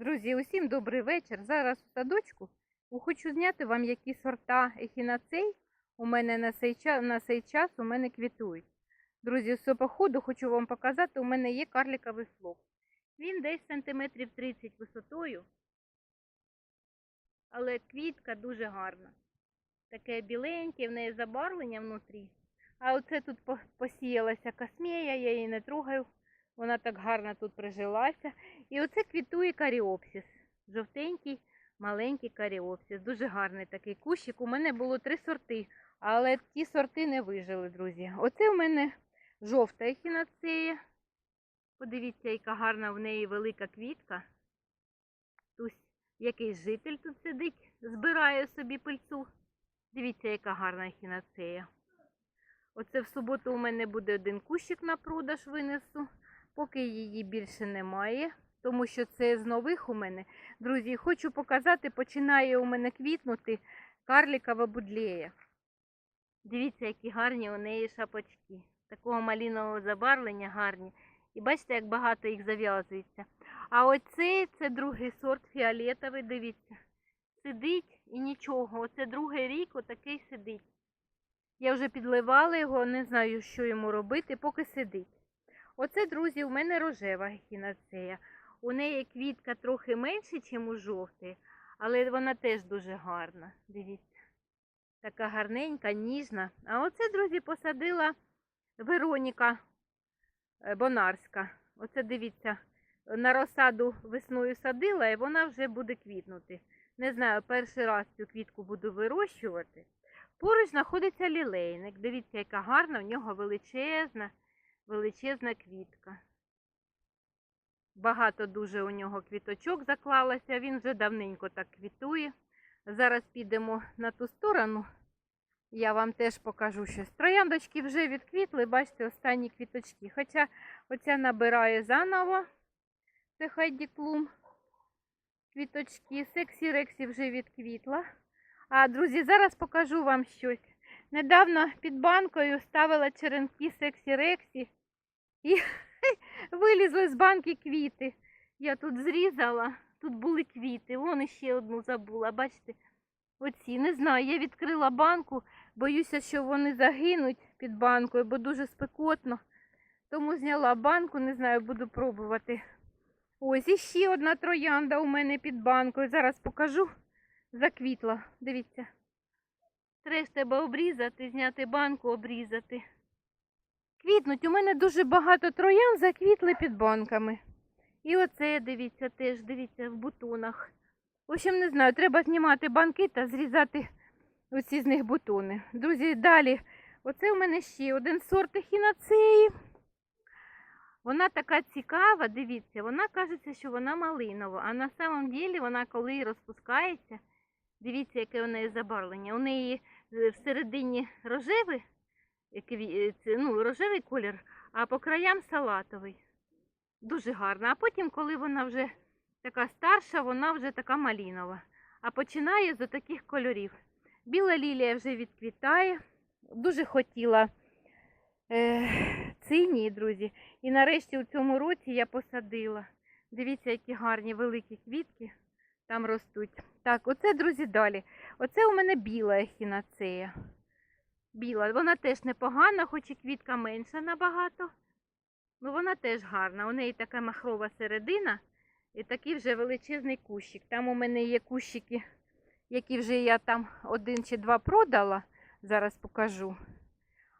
Друзі, усім добрий вечір. Зараз в садочку хочу зняти вам, які сорта ехінацей у мене на цей час, на цей час у мене квітують. Друзі, з походу хочу вам показати, у мене є карликовий флок. Він десь сантиметрів 30 висотою, але квітка дуже гарна. Таке біленьке, в неї забарвлення внутрі. А оце тут посіялася космея, я її не трогаю. Вона так гарно тут прижилася. І оце квітує каріопсис. Жовтенький, маленький каріопсис. Дуже гарний такий кущик. У мене було три сорти, але ті сорти не вижили, друзі. Оце у мене жовта ехінацея. Подивіться, яка гарна в неї велика квітка. Тут якийсь житель тут сидить, збирає собі пильцу. Дивіться, яка гарна ехінацея. Оце в суботу у мене буде один кущик на продаж винесу. Поки її більше немає, тому що це з нових у мене. Друзі, хочу показати, починає у мене квітнути карлікова будлея. Дивіться, які гарні у неї шапочки. Такого малінового забарвлення гарні. І бачите, як багато їх зав'язується. А оцей це другий сорт фіолетовий, дивіться. Сидить і нічого. Оце другий рік отакий сидить. Я вже підливала його, не знаю, що йому робити, поки сидить. Оце, друзі, у мене рожева ехінацея. У неї квітка трохи менше, ніж у жовтої, але вона теж дуже гарна. Дивіться. Така гарненька, ніжна. А оце, друзі, посадила Вероніка е, Бонарська. Оце дивіться, на розсаду весною садила і вона вже буде квітнути. Не знаю, перший раз цю квітку буду вирощувати. Поруч знаходиться лілейник. Дивіться, яка гарна, в нього величезна величезна квітка. Багато дуже у нього квіточок заклалося, він вже давненько так квітує. Зараз підемо на ту сторону. Я вам теж покажу щось. Трояндочки вже відквітли, бачите, останні квіточки. Хоча оця набирає заново. Це Хайді Клум. Квіточки. Сексі Рексі вже відквітла. А, друзі, зараз покажу вам щось. Недавно під банкою ставила черенки Сексі Рексі і вилізли з банки квіти. Я тут зрізала, тут були квіти. Вон ще одну забула. Бачите, оці. Не знаю, я відкрила банку, боюся, що вони загинуть під банкою, бо дуже спекотно. Тому зняла банку, не знаю, буду пробувати. Ось іще одна троянда у мене під банкою. Зараз покажу. Заквітла. Дивіться. Треш Треба обрізати, зняти банку, обрізати. Квітнуть. У мене дуже багато троян заквітли під банками. І оце, дивіться, теж, дивіться, в бутонах. В общем, не знаю, треба знімати банки та зрізати оці з них бутони. Друзі, далі. Оце у мене ще один сорт ехінацеї. Вона така цікава, дивіться, вона кажеться, що вона малинова, а на самом ділі вона коли розпускається, дивіться, яке у неї забарвлення. У неї е, всередині е, е, це, ну, рожевий колір, а по краям салатовий. Дуже гарно. А потім, коли вона вже така старша, вона вже така малінова. А починає з таких кольорів. Біла лілія вже відквітає. Дуже хотіла е, цинії, друзі. І нарешті у цьому році я посадила. Дивіться, які гарні великі квітки там ростуть. Так, оце, друзі, далі. Оце у мене біла ехінацея. Біла. Вона теж непогана, хоч і квітка менша набагато. Ну, вона теж гарна. У неї така махрова середина і такий вже величезний кущик. Там у мене є кущики, які вже я там один чи два продала. Зараз покажу.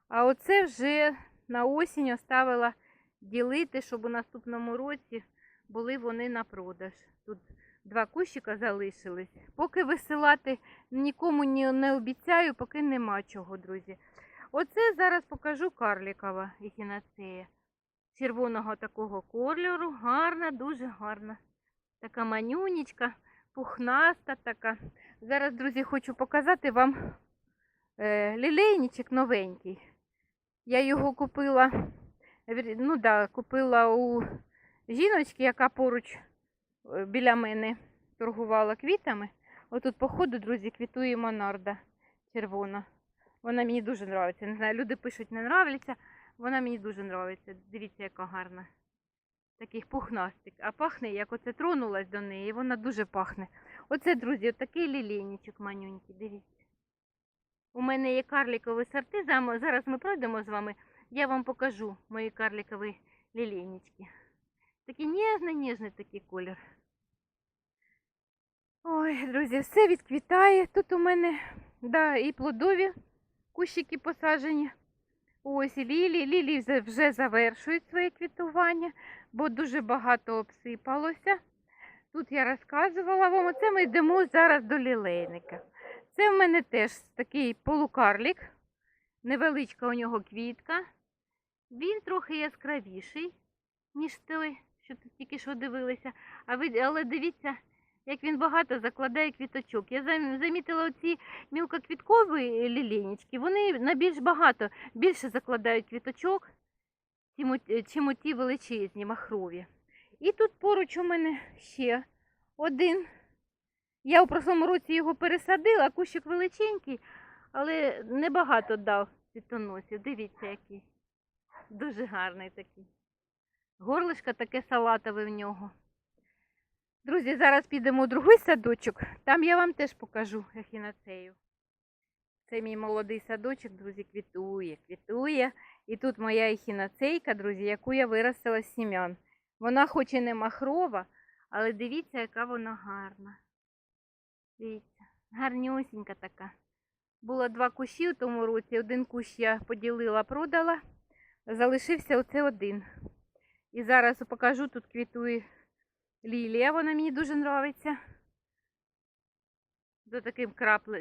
А оце вже на осінь оставила ділити, щоб у наступному році були вони на продаж. Тут два кущика залишились. Поки висилати нікому не, обіцяю, поки нема чого, друзі. Оце зараз покажу карлікова ехінацея. Червоного такого кольору. Гарна, дуже гарна. Така манюнічка, пухнаста така. Зараз, друзі, хочу показати вам е, лілейничок новенький. Я його купила, ну да, купила у жіночки, яка поруч біля мене торгувала квітами. Отут, по ходу, друзі, квітує монарда червона. Вона мені дуже подобається. Не знаю, люди пишуть, не подобається. Вона мені дуже подобається. Дивіться, яка гарна. таких пухнастик, а пахне, як оце тронулась до неї, вона дуже пахне. Оце, друзі, такий лілейничок манюнький, дивіться. У мене є карлікові сорти. Зараз ми пройдемо з вами. Я вам покажу мої карлікові лілейнички. Такий ніжний, ніжний такий колір. Ой, друзі, все відквітає. Тут у мене да, і плодові кущики посаджені. Ось і лілії. Лілії вже- завершують своє квітування, бо дуже багато обсипалося. Тут я розказувала вам, оце ми йдемо зараз до лілейника. Це в мене теж такий полукарлік, невеличка у нього квітка. Він трохи яскравіший, ніж той, що тут тільки що дивилися. Але дивіться, як він багато закладає квіточок. Я замітила оці мілкоквіткові лілейнички, вони на більш багато, більше закладають квіточок, оті- чим оті величезні махрові. І тут поруч у мене ще один. Я у прошлому році його пересадила, кущик величенький, але небагато дав цвітоносів. Дивіться, який. Дуже гарний такий. Горлишко таке салатове в нього. Друзі, зараз підемо у другий садочок. Там я вам теж покажу ехінацею. Це мій молодий садочок, друзі, квітує, квітує. І тут моя ехінацейка, друзі, яку я виростила з сім'ян. Вона хоч і не махрова, але дивіться, яка вона гарна. Дивіться, гарнюсінька така. Було два кущі у тому році. Один кущ я поділила, продала. Залишився оце один. І зараз покажу, тут квітує лілія, вона мені дуже подобається. З такими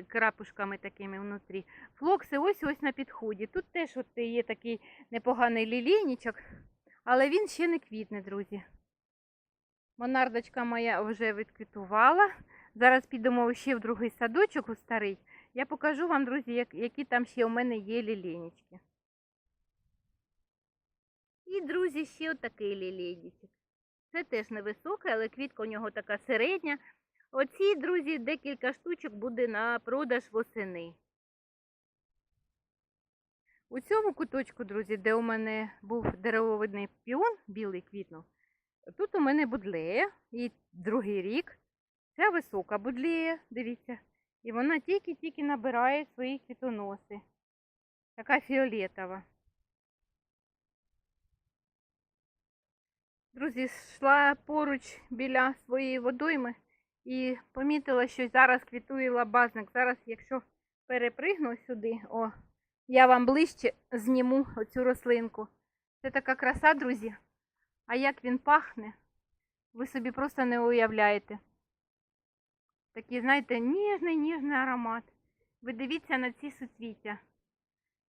крапушками такими внутрі. Флокси ось ось на підході. Тут теж от є такий непоганий лілійничок, але він ще не квітне, друзі. Монардочка моя вже відквітувала. Зараз підемо ще в другий садочок у старий. Я покажу вам, друзі, які там ще у мене є лілейнички. І, друзі, ще отакий лілейничок. Це теж невисокий, але квітка у нього така середня. Оці, друзі, декілька штучок буде на продаж восени. У цьому куточку, друзі, де у мене був деревовидний піон, білий квітнув, тут у мене будлея і другий рік. Це висока будлея, дивіться. І вона тільки-тільки набирає свої квітоноси. Така фіолетова. Друзі, йшла поруч біля своєї водойми і помітила, що зараз квітує лабазник. Зараз, якщо перепригну сюди, о, я вам ближче зніму оцю рослинку. Це така краса, друзі. А як він пахне, ви собі просто не уявляєте. Такий, знаєте, ніжний, ніжний аромат. Ви дивіться на ці суцвіття.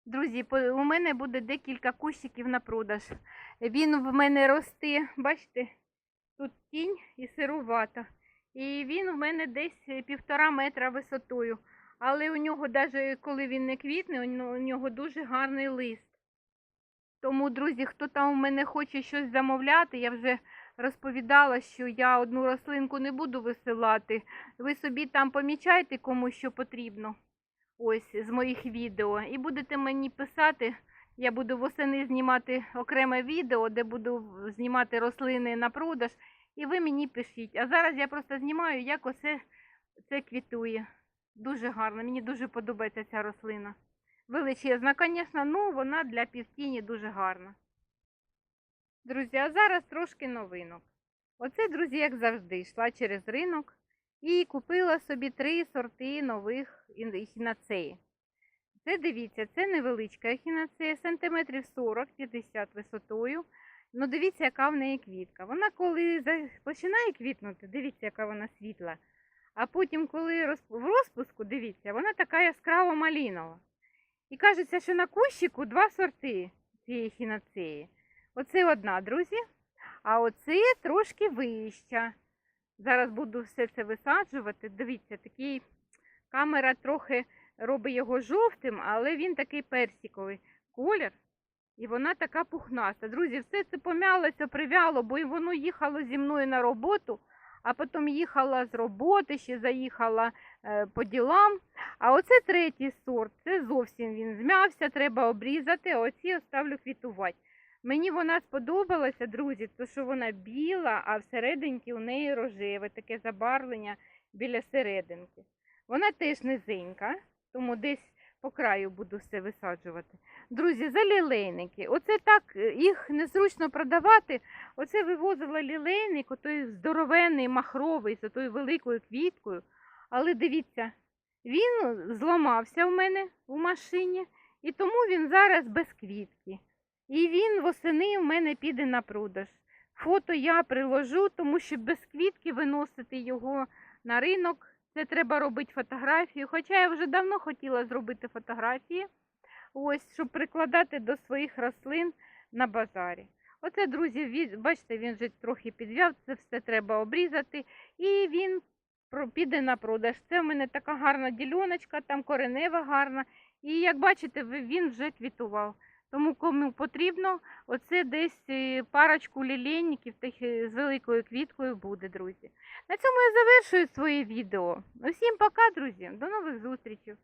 Друзі, у мене буде декілька кущиків на продаж. Він в мене росте, бачите, тут тінь і сирувата. І він в мене десь півтора метра висотою. Але у нього, навіть коли він не квітне, у нього дуже гарний лист. Тому, друзі, хто там у мене хоче щось замовляти, я вже розповідала, що я одну рослинку не буду висилати. Ви собі там помічайте кому що потрібно. Ось з моїх відео. І будете мені писати. Я буду восени знімати окреме відео, де буду знімати рослини на продаж. І ви мені пишіть. А зараз я просто знімаю, як оце це квітує. Дуже гарно. Мені дуже подобається ця рослина. Величезна, звісно, ну вона для півтіні дуже гарна. Друзі, а зараз трошки новинок. Оце, друзі, як завжди, йшла через ринок і купила собі три сорти нових ін- ехінацеї. Це дивіться, це невеличка ехінацея, сантиметрів 40-50 висотою. Ну, дивіться, яка в неї квітка. Вона коли починає квітнути, дивіться, яка вона світла. А потім, коли в розпуску, дивіться, вона така яскраво малінова. І кажеться, що на кущику два сорти цієї хінацеї. Оце одна, друзі. А оце трошки вища. Зараз буду все це висаджувати. Дивіться, такий камера трохи робить його жовтим, але він такий персиковий колір. І вона така пухнаста. Друзі, все це пом'ялося, прив'яло, бо й воно їхало зі мною на роботу, а потім їхала з роботи, ще заїхала е, по ділам. А оце третій сорт, це зовсім він зм'явся, треба обрізати, а оці оставлю квітувати. Мені вона сподобалася, друзі, то що вона біла, а всерединки у неї рожеве, таке забарвлення біля серединки. Вона теж низенька, тому десь по краю буду все висаджувати. Друзі, за лілейники. Оце так е, їх незручно продавати. Оце вивозила лілейник, той здоровенний, махровий, з тою великою квіткою. Але дивіться, він зламався в мене в машині, і тому він зараз без квітки. І він восени в мене піде на продаж. Фото я приложу, тому що без квітки виносити його на ринок. Це треба робити фотографію. Хоча я вже давно хотіла зробити фотографії, ось, щоб прикладати до своїх рослин на базарі. Оце, друзі, бачите, він вже трохи підв'яв, це все треба обрізати. І він піде на продаж. Це в мене така гарна діляночка, там коренева гарна. І як бачите, він вже квітував. Тому кому потрібно, оце десь е, парочку лілейників е, з великою квіткою буде, друзі. На цьому я завершую своє відео. Усім пока, друзі. До нових зустрічей.